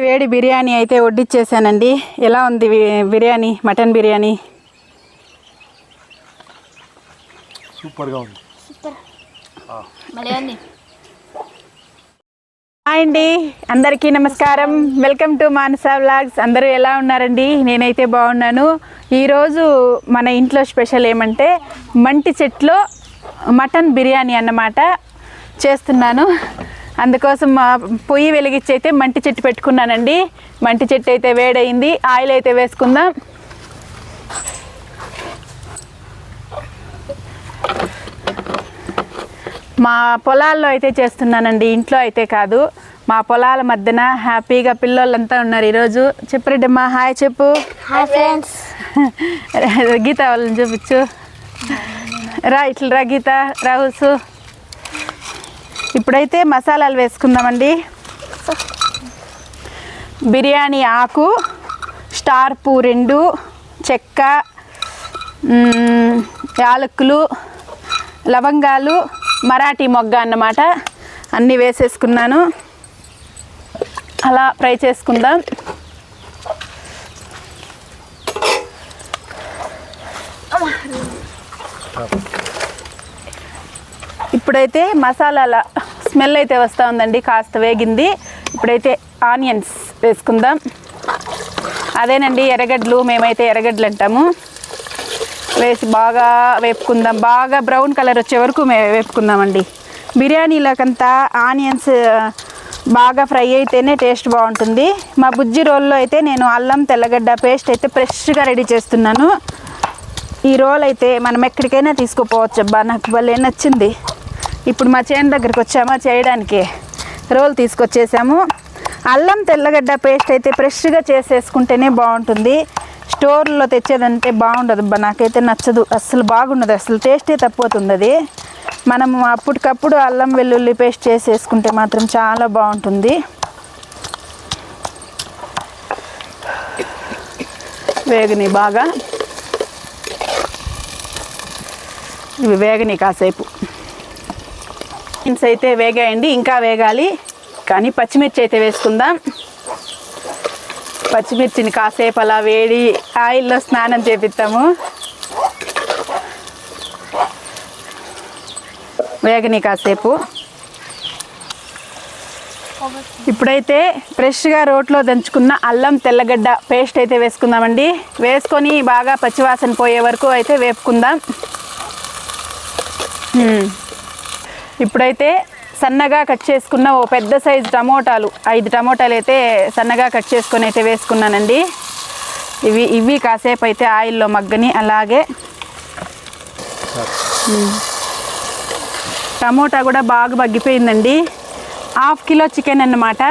వేడి బిర్యానీ అయితే వడ్డిచ్చేసానండి. ఎలా ఉంది బిర్యానీ మటన్ బిర్యానీ? సూపర్గా ఉంది. సూపర్. భలే ఉంది. హాయ్ అండి. అందరికీ నమస్కారం. Welcome to Manasa vlogs. అందరూ ఎలా ఉన్నారండి? నేనైతే బాగున్నాను. ఈరోజు మన ఇంట్లో స్పెషల్ ఏమంటే మంటి చెట్లో మటన్ బిర్యానీ అన్నమాట చేస్తున్నాను. అందుకోసం మా పొయ్యి వెలిగించి అయితే మంటి చెట్టు పెట్టుకున్నానండి. మంటి చెట్టు అయితే వేడయింది. ఆయిల్ అయితే వేసుకుందాం. మా పొలాల్లో అయితే చేస్తున్నానండి. ఇంట్లో అయితే కాదు. మా పొలాల మధ్యన హ్యాపీగా పిల్లోళ్ళంతా ఉన్నారు ఈరోజు. చెప్పరెడ్డమ్మా హాయ్ చెప్పు. Hi friends. గీత వాళ్ళని చూపించు. రా ఇట్లా రా గీత రాహుల్సు. ఇప్పుడైతే మసాలాలు వేసుకుందామండి. బిర్యానీ ఆకు స్టార్ పూ రెండు చెక్క యాలకులు యాలక్కులు లవంగాలు మరాఠీ మొగ్గ అన్నమాట. అన్నీ వేసేసుకున్నాను. అలా ఫ్రై చేసుకుందాం. ఇప్పుడైతే మసాలాల స్మెల్ అయితే వస్తూ ఉందండి కాస్త వేగింది. ఇప్పుడైతే ఆనియన్స్ వేసుకుందాం. అదేనండి ఎర్రగడ్డలు మేమైతే ఎర్రగడ్డలు అంటాము. వేసి బాగా వేపుకుందాం. బాగా బ్రౌన్ కలర్ వచ్చే వరకు మే వేపుకుందామండి. బిర్యానీలకంతా ఆనియన్స్ బాగా ఫ్రై అయితేనే టేస్ట్ బాగుంటుంది. మా బుజ్జి రోల్లో అయితే నేను అల్లం తెల్లగడ్డ పేస్ట్ అయితే ఫ్రెష్గా రెడీ చేస్తున్నాను. ఈ రోల్ అయితే మనం ఎక్కడికైనా తీసుకుపోవచ్చు అబ్బా నాకు భలే నచ్చింది. ఇప్పుడు మా చేను దగ్గరికి వచ్చామా చేయడానికి? రోల్ తీసుకొచ్చేసాము. అల్లం తెల్లగడ్డ పేస్ట్ అయితే ఫ్రెష్గా చేసేసుకుంటేనే బాగుంటుంది. స్టోర్లో తెచ్చేదంటే బాగుండదు. నాకైతే నచ్చదు. అస్సలు బాగుండదు. అసలు టేస్టే తప్పిపోతుంది అది. మనం అప్పటికప్పుడు అల్లం వెల్లుల్లి పేస్ట్ చేసేసుకుంటే మాత్రం చాలా బాగుంటుంది. వేగని బాగా. ఇవి వేగని కాసేపు. బీన్స్ అయితే వేగాయండి ఇంకా వేగాలి. కానీ పచ్చిమిర్చి అయితే వేసుకుందాం. పచ్చిమిర్చిని కాసేపు అలా వేడి ఆయిల్లో స్నానం చేపిస్తాము. వేగని కాసేపు. ఇప్పుడైతే ఫ్రెష్గా రోట్లో దంచుకున్న అల్లం తెల్లగడ్డ పేస్ట్ అయితే వేసుకుందామండి. వేసుకొని బాగా పచ్చివాసన పోయే వరకు అయితే వేపుకుందాం. ఇప్పుడైతే సన్నగా కట్ చేసుకున్న ఓ పెద్ద సైజు టమోటాలు ఐదు టమోటాలు అయితే సన్నగా కట్ చేసుకొని అయితే వేసుకున్నానండి. ఇవి ఇవి కాసేపు అయితే ఆయిల్లో మగ్గని అలాగే టమోటా కూడా బాగా మగ్గిపోయిందండి. హాఫ్ కిలో చికెన్ అన్నమాట.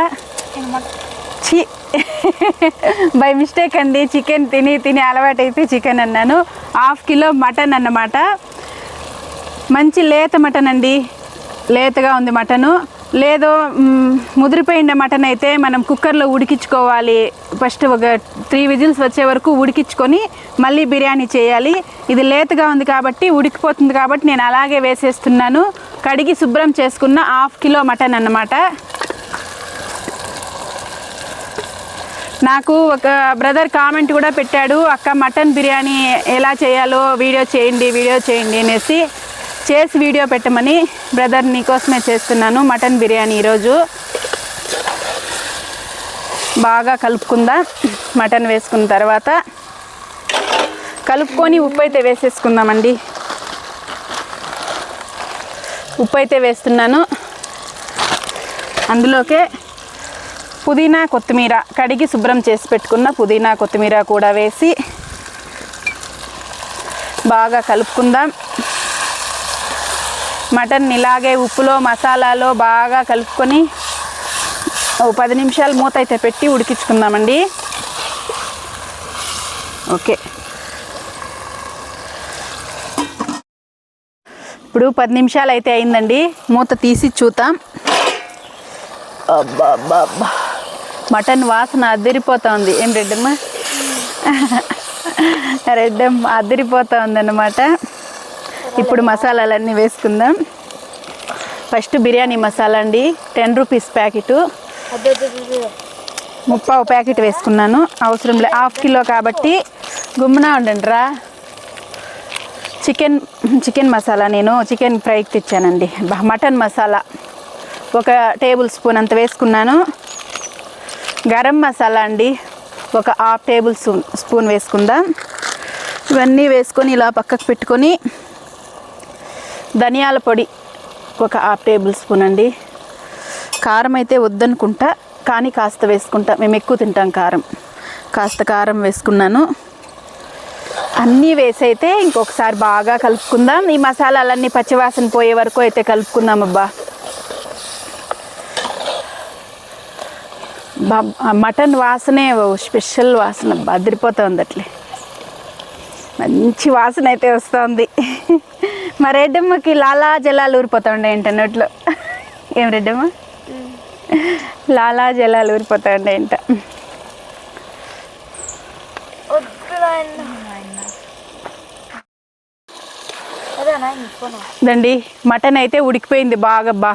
చి బై మిస్టేక్ అండి చికెన్ తిని తిని అలవాటైతే చికెన్ అన్నాను. హాఫ్ కిలో మటన్ అన్నమాట. మంచి లేత మటన్ అండి. లేతగా ఉంది మటను. లేదో ముదిరిపోయిన మటన్ అయితే మనం కుక్కర్లో ఉడికించుకోవాలి. ఫస్ట్ ఒక త్రీ విజిల్స్ వచ్చే వరకు ఉడికించుకొని మళ్ళీ బిర్యానీ చేయాలి. ఇది లేతగా ఉంది కాబట్టి ఉడికిపోతుంది కాబట్టి నేను అలాగే వేసేస్తున్నాను. కడిగి శుభ్రం చేసుకున్న హాఫ్ కిలో మటన్ అన్నమాట. నాకు ఒక బ్రదర్ కామెంట్ కూడా పెట్టాడు అక్క మటన్ బిర్యానీ ఎలా చేయాలో వీడియో చేయండి వీడియో చేయండి అనేసి. చేసి వీడియో పెట్టమని బ్రదర్ నీకోసమే చేస్తున్నాను మటన్ బిర్యానీ ఈరోజు. బాగా కలుపుకుందాం? మటన్ వేసుకున్న తర్వాత కలుపుకొని ఉప్పు అయితే వేసేసుకుందామండి. ఉప్పు అయితే వేస్తున్నాను. అందులోకే పుదీనా కొత్తిమీర కడిగి శుభ్రం చేసి పెట్టుకున్న పుదీనా కొత్తిమీర కూడా వేసి బాగా కలుపుకుందాం. మటన్ ఇలాగే ఉప్పులో మసాలాలో బాగా కలుపుకొని ఓ పది నిమిషాలు మూత అయితే పెట్టి ఉడికించుకుందామండి. ఓకే. ఇప్పుడు పది నిమిషాలు అయితే అయిందండి. మూత తీసి చూద్దాం. అబ్బా అబ్బా అబ్బా మటన్ వాసన అదిరిపోతా ఉంది ఏం రెడ్డమ్మ? రెడ్డమ్మ అదిరిపోతూ ఉందన్నమాట ఇప్పుడు మసాలాలన్నీ వేసుకుందాం. ఫస్ట్ బిర్యానీ మసాలా అండి. Ten rupees packet. ముప్పావు ప్యాకెట్ వేసుకున్నాను. అవసరం లేదు హాఫ్ కిలో కాబట్టి గుమ్మున ఉండండి రా చికెన్ చికెన్ మసాలా నేను చికెన్ ఫ్రైకి తెచ్చానండి. మటన్ మసాలా. ఒక టేబుల్ స్పూన్ అంత వేసుకున్నాను. గరం మసాలా అండి. ఒక హాఫ్ టేబుల్ స్పూన్ స్పూన్ వేసుకుందాం. ఇవన్నీ వేసుకొని ఇలా పక్కకు పెట్టుకొని ధనియాల పొడి ఒక హాఫ్ టేబుల్ స్పూన్ అండి. కారం అయితే వద్దనుకుంటా కానీ కాస్త వేసుకుంటా. మేము ఎక్కువ తింటాం కారం. కాస్త కారం వేసుకున్నాను. అన్నీ వేసి అయితే ఇంకొకసారి బాగా కలుపుకుందాం. ఈ మసాలాలన్నీ పచ్చివాసన పోయే వరకు అయితే కలుపుకుందాం అబ్బా. మటన్ వాసనే స్పెషల్ వాసన అబ్బా. అదిరిపోతుంది అట్లే. మంచి వాసన అయితే వస్తుంది. మా రెడ్డమ్మకి లాలా జలాలు ఊరిపోతా ఉండే ఏంట నోట్లో. ఏం రెడ్డమ్మ? లాలా జలాలు ఊరిపోతా ఉండే ఏంట దండి మటన్ అయితే ఉడికిపోయింది బాగా బా.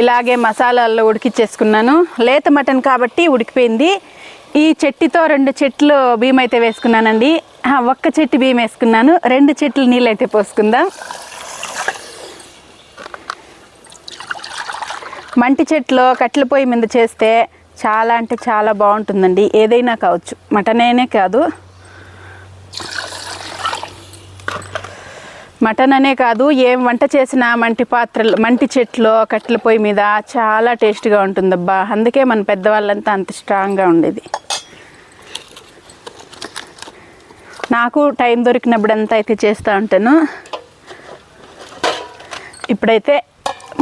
ఇలాగే మసాలాల్లో ఉడికిచ్చేసుకున్నాను. లేత మటన్ కాబట్టి ఉడికిపోయింది. ఈ చెట్టుతో రెండు చెట్లు బియ్యం అయితే వేసుకున్నానండి. ఒక్క చెట్టు బియ్యం వేసుకున్నాను. రెండు చెట్లు నీళ్ళు అయితే పోసుకుందాం. మంటి చెట్లు కట్టెల పొయ్యి మీద చేస్తే చాలా అంటే చాలా బాగుంటుందండి. ఏదైనా కావచ్చు. మటనేనే కాదు. మటన్ అనే కాదు ఏం వంట చేసినా మంటి పాత్రలు మంటి చెట్లు కట్టెల పొయ్యి మీద చాలా టేస్ట్గా ఉంటుందబ్బా. అందుకే మన పెద్దవాళ్ళంతా అంత స్ట్రాంగ్గా ఉండేది. నాకు టైం దొరికినప్పుడంతా అయితే చేస్తూ ఉంటాను ఇప్పుడైతే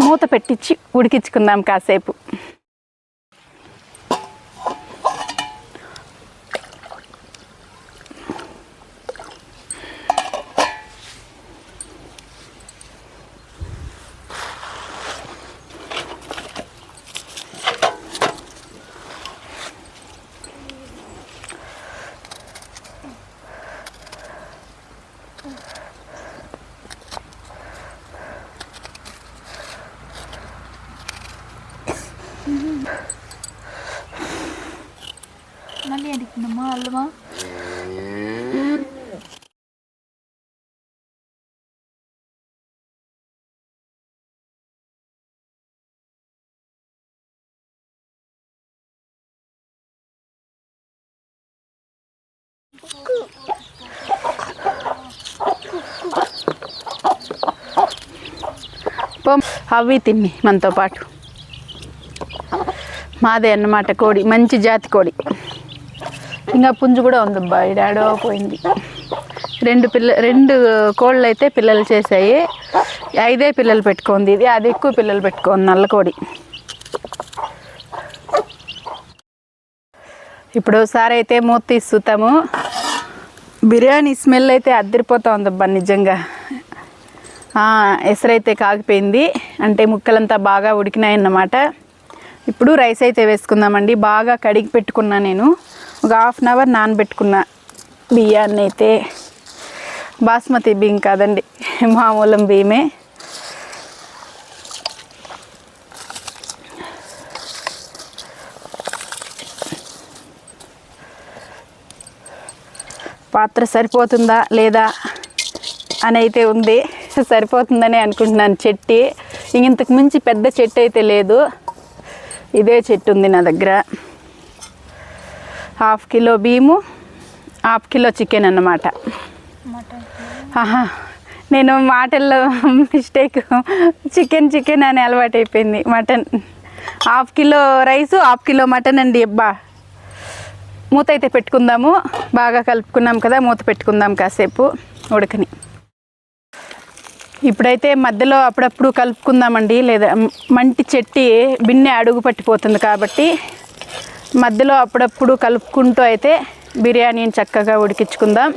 మూత పెట్టించి ఉడికించుకుందాం కాసేపు. మళ్ళీ అడిగిందమ్మా అల్లమా? అవి తిన్ని మనతో పాటు. మాదే అన్నమాట కోడి మంచి జాతి కోడి. ఇంకా పుంజు కూడా ఉందబ్బా డాడో పోయింది. రెండు పిల్ల రెండు కోళ్ళు అయితే పిల్లలు చేసాయి ఐదే పిల్లలు పెట్టుకుంది ఇది అది ఎక్కువ పిల్లలు పెట్టుకుంది నల్ల కోడి. ఇప్పుడు ఒకసారి అయితే మూత తీస్తాము బిర్యానీ స్మెల్ అయితే అద్దరిపోతా ఉందబ్బా నిజంగా. ఎసరైతే కాగిపోయింది. అంటే ముక్కలంతా బాగా ఉడికినాయన్నమాట. ఇప్పుడు రైస్ అయితే వేసుకుందామండి బాగా కడిగి పెట్టుకున్నా నేను. ఒక హాఫ్ అన్ అవర్ నానబెట్టుకున్న బియ్యాన్ని అయితే బాస్మతి బియ్యం కాదండి మామూలం బియ్యమే. పాత్ర సరిపోతుందా లేదా అని అయితే ఉంది సరిపోతుందని అనుకుంటున్నాను చెట్టి. ఇంతకు మించి పెద్ద చెట్టు అయితే లేదు ఇదే చెట్టు ఉంది నా దగ్గర. హాఫ్ కిలో బియ్యము హాఫ్ కిలో చికెన్ అన్నమాట. ఆహా నేను మాటల్లో మిస్టేక్ చికెన్ చికెన్ అని అలవాటు అయిపోయింది mutton half kilo rice half kilo mutton అండి అబ్బా. మూత అయితే పెట్టుకుందాము. బాగా కలుపుకున్నాం కదా మూత పెట్టుకుందాం కాసేపు ఉడకని. ఇప్పుడైతే మధ్యలో అప్పుడప్పుడు కలుపుకుందామండి లేదా మంటి చెట్టి బిన్నె అడుగు పట్టిపోతుంది కాబట్టి మధ్యలో అప్పుడప్పుడు కలుపుకుంటూ అయితే బిర్యానీని చక్కగా ఉడికించుకుందాం.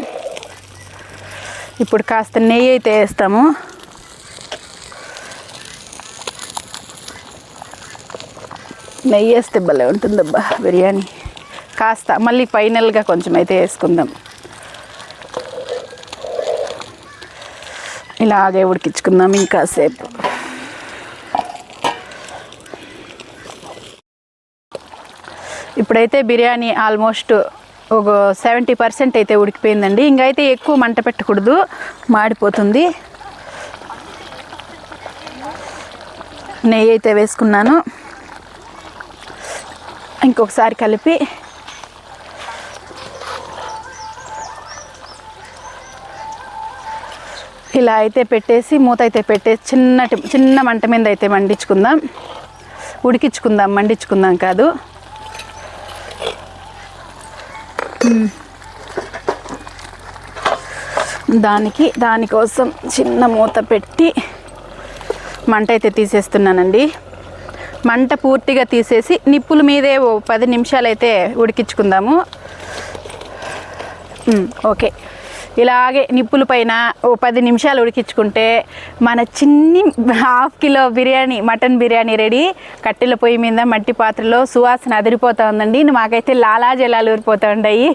ఇప్పుడు కాస్త నెయ్యి అయితే వేస్తాము. నెయ్యి వేస్తే భలే ఉంటుందబ్బా బిర్యానీ. కాస్త మళ్ళీ ఫైనల్గా కొంచెం అయితే వేసుకుందాం. ఇలాగే ఉడికించుకుందాం ఇంకాసేపు. ఇప్పుడైతే బిర్యానీ ఆల్మోస్ట్ ఒక సెవెంటీ పర్సెంట్ అయితే ఉడికిపోయిందండి. ఇంకైతే ఎక్కువ మంట పెట్టకూడదు. మాడిపోతుంది. నెయ్యి అయితే వేసుకున్నాను. ఇంకొకసారి కలిపి ఇలా అయితే పెట్టేసి మూత అయితే పెట్టేసి చిన్నటి చిన్న మంట మీద అయితే మండించుకుందాం. ఉడికించుకుందాం మండించుకుందాం కాదు మ్మ్. దానికి దానికోసం చిన్న మూత పెట్టి మంట అయితే తీసేస్తున్నానండి. మంట పూర్తిగా తీసేసి నిప్పుల మీదే ఓ పది నిమిషాలు అయితే ఉడికించుకుందాము ఓకే. ఇలాగే నిప్పుల పైన ఓ పది నిమిషాలు ఉడికించుకుంటే మన చిన్ని half kilo biryani mutton biryani ready. కట్టెల పొయ్యి మీద మట్టి పాత్రలో సువాసన అదిరిపోతూ ఉందండి. మాకైతే లాలా జలాలు ఊరిపోతూ ఉన్నాయి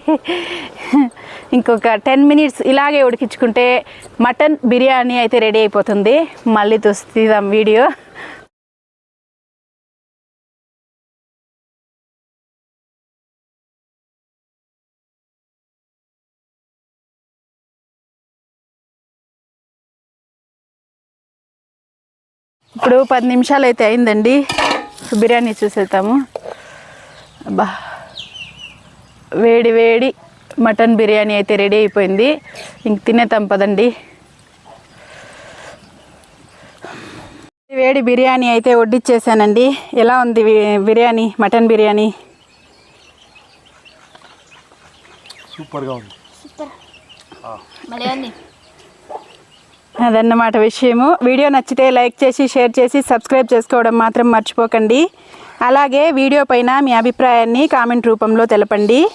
ఇంకొక టెన్ మినిట్స్ ఇలాగే ఉడికించుకుంటే మటన్ బిర్యానీ అయితే రెడీ అయిపోతుంది. మళ్ళీ చూస్తాం వీడియో. ఇప్పుడు పది నిమిషాలు అయితే అయిందండి. బిర్యానీ చూసేద్దాము. అబ్బా. వేడి వేడి మటన్ బిర్యానీ అయితే రెడీ అయిపోయింది. ఇంక తినేద్దాం పదండి. వేడి బిర్యానీ అయితే వడ్డిచ్చేసానండి. ఎలా ఉంది బిర్యానీ మటన్ బిర్యానీ? సూపర్గా ఉంది. సూపర్. అదన్నమాట విషయము. వీడియో నచ్చితే లైక్ చేసి షేర్ చేసి సబ్స్క్రైబ్ చేసుకోవడం మాత్రం మర్చిపోకండి. అలాగే వీడియో పైన మీ అభిప్రాయాన్ని కామెంట్ రూపంలో తెలపండి.